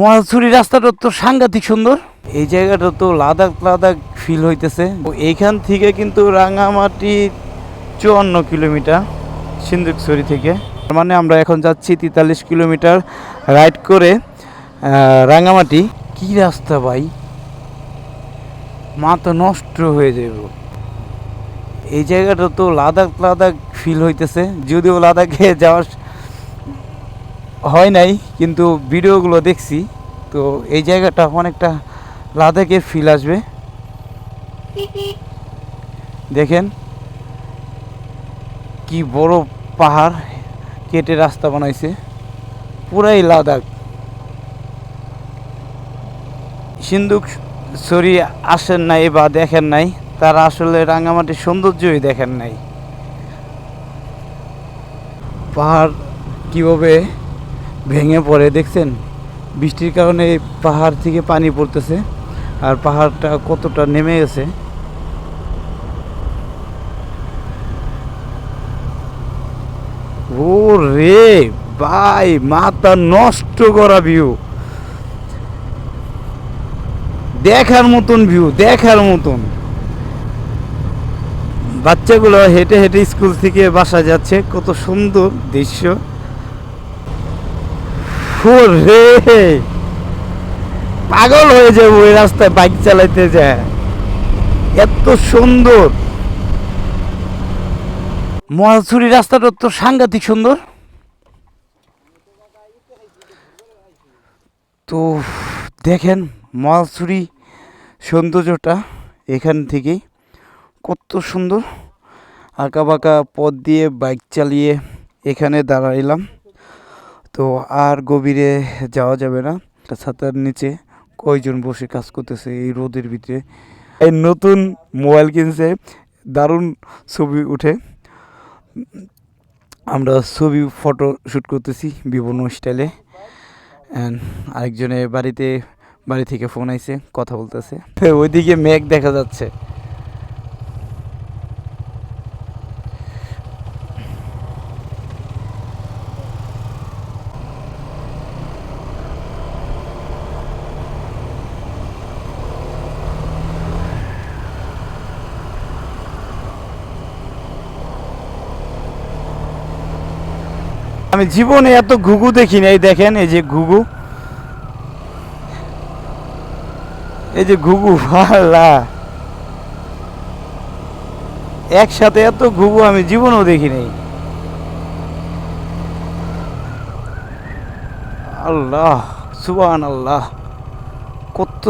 মহাছুরি রাস্তাটা তো সাংঘাতিক সুন্দর। এই জায়গাটা তো লাদাখ লাদাখ ফিল হইতেছে। এইখান থেকে কিন্তু রাঙামাটি চুয়ান্ন কিলোমিটার, সিন্ধুকছড়ি থেকে। মানে আমরা এখন যাচ্ছি তেতাল্লিশ কিলোমিটার রাইড করে রাঙামাটি। কি রাস্তা ভাই? মা তো নষ্ট হয়ে যাব এই জায়গাটা তো লাদাখ লাদাখ ফিল হইতেছে। যদিও লাদাখে যাওয়ার হয় নাই, কিন্তু ভিডিওগুলো দেখছি, তো এই জায়গাটা অনেকটা লাদাখের ফিল আসবে। দেখেন, কি বড় পাহাড় কেটে রাস্তা বানাইছে, পুরাই লাদাখ। সিন্ধুক সরি আসেন নাই বা দেখেন নাই, তারা আসলে রাঙামাটির সৌন্দর্যই দেখেন নাই। পাহাড় কীভাবে ভেঙে পড়ে, দেখছেন? বৃষ্টির কারণে পাহাড় থেকে পানি পড়তেছে আর পাহাড়টা কতটা নেমে গেছে। ও রে ভাই, মাথা নষ্ট করা ভিউ দেখার মতন ভিউ দেখার মতন। বাচ্চাগুলো হেঁটে হেঁটে স্কুল থেকে বাসা যাচ্ছে, কত সুন্দর দৃশ্য। ও রে পাগল হয়ে যাব ওই রাস্তায় বাইক চালাইতে যায় এত সুন্দর। মহাছুরি রাস্তাটা তো সাংঘাতিক সুন্দর। তো দেখেন মহাছুরি সৌন্দর্যটা এখান থেকেই। কত সুন্দর। আঁকা বাঁকা পথ দিয়ে বাইক চালিয়ে এখানে দাঁড়াইলাম। তো আর গভীরে যাওয়া যাবে না। ছাতার নিচে কয়জন বসে কাজ করতেছে এই রোদের ভিতরে। এই নতুন মোবাইল কিনছে, দারুণ ছবি উঠে। আমরা ছবি, ফটো শ্যুট করতেছি বিভিন্ন স্টাইলে। আরেকজনের বাড়িতে, বাড়ি থেকে ফোন আইছে, কথা বলতেছে। ওইদিকে মেঘ দেখা যাচ্ছে। আমি জীবনে এত ঘুঘু দেখি নাই, দেখেন এই যে ঘুঘু। এই যে ঘুঘু আল্লাহ একসাথে এত ঘুঘু আমি জীবনেও দেখি নাই। আল্লাহ সুবান আল্লাহ কত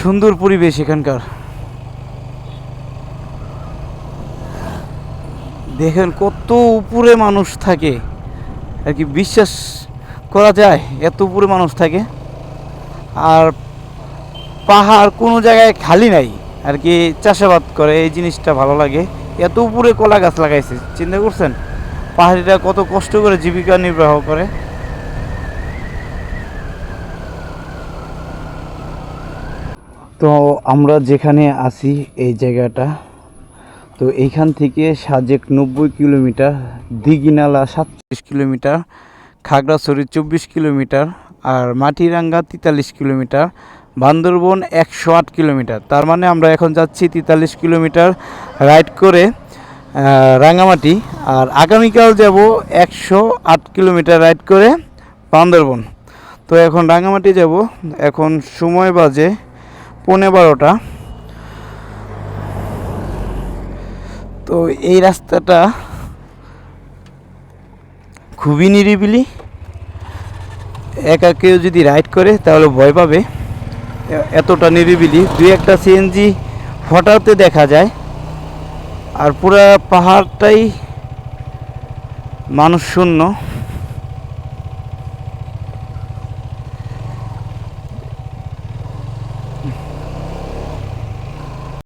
সুন্দর পরিবেশ এখানকার। দেখেন কত উপরে মানুষ থাকে। আর কি বিশ্বাস করা যায়, এত উপরে মানুষ থাকে। আর পাহাড় কোনো জায়গায় খালি নাই, আর কি চাষাবাদ করে, এই জিনিসটা ভালো লাগে। এত উপরে কলা গাছ লাগাইছে, চিন্তা করছেন? পাহাড়িরা কত কষ্ট করে জীবিকা নির্বাহ করে। তো আমরা যেখানে আছি, এই জায়গাটা তো এইখান থেকে সাজেক নব্বই কিলোমিটার, দিঘিনালা সাতচল্লিশ কিলোমিটার, খাগড়াছড়ি চব্বিশ কিলোমিটার আর মাটিরাঙ্গা তেতাল্লিশ কিলোমিটার, বান্দরবন একশো আট কিলোমিটার। তার মানে আমরা এখন যাচ্ছি তেতাল্লিশ কিলোমিটার রাইড করে রাঙামাটি। আর আগামীকাল যাব একশো আট কিলোমিটার রাইড করে বান্দরবন। তো এখন রাঙামাটি যাব। এখন সময় বাজে পৌনে বারোটা। তো এই রাস্তাটা খুবই নিরিবিলি। একা কেউ যদি রাইড করে, তাহলে ভয় পাবে। এতটা নিরিবিলি। দুই একটা সিএনজি ফটাতে দেখা যায়। আর পুরা পাহাড়টাই মানুষ শূন্য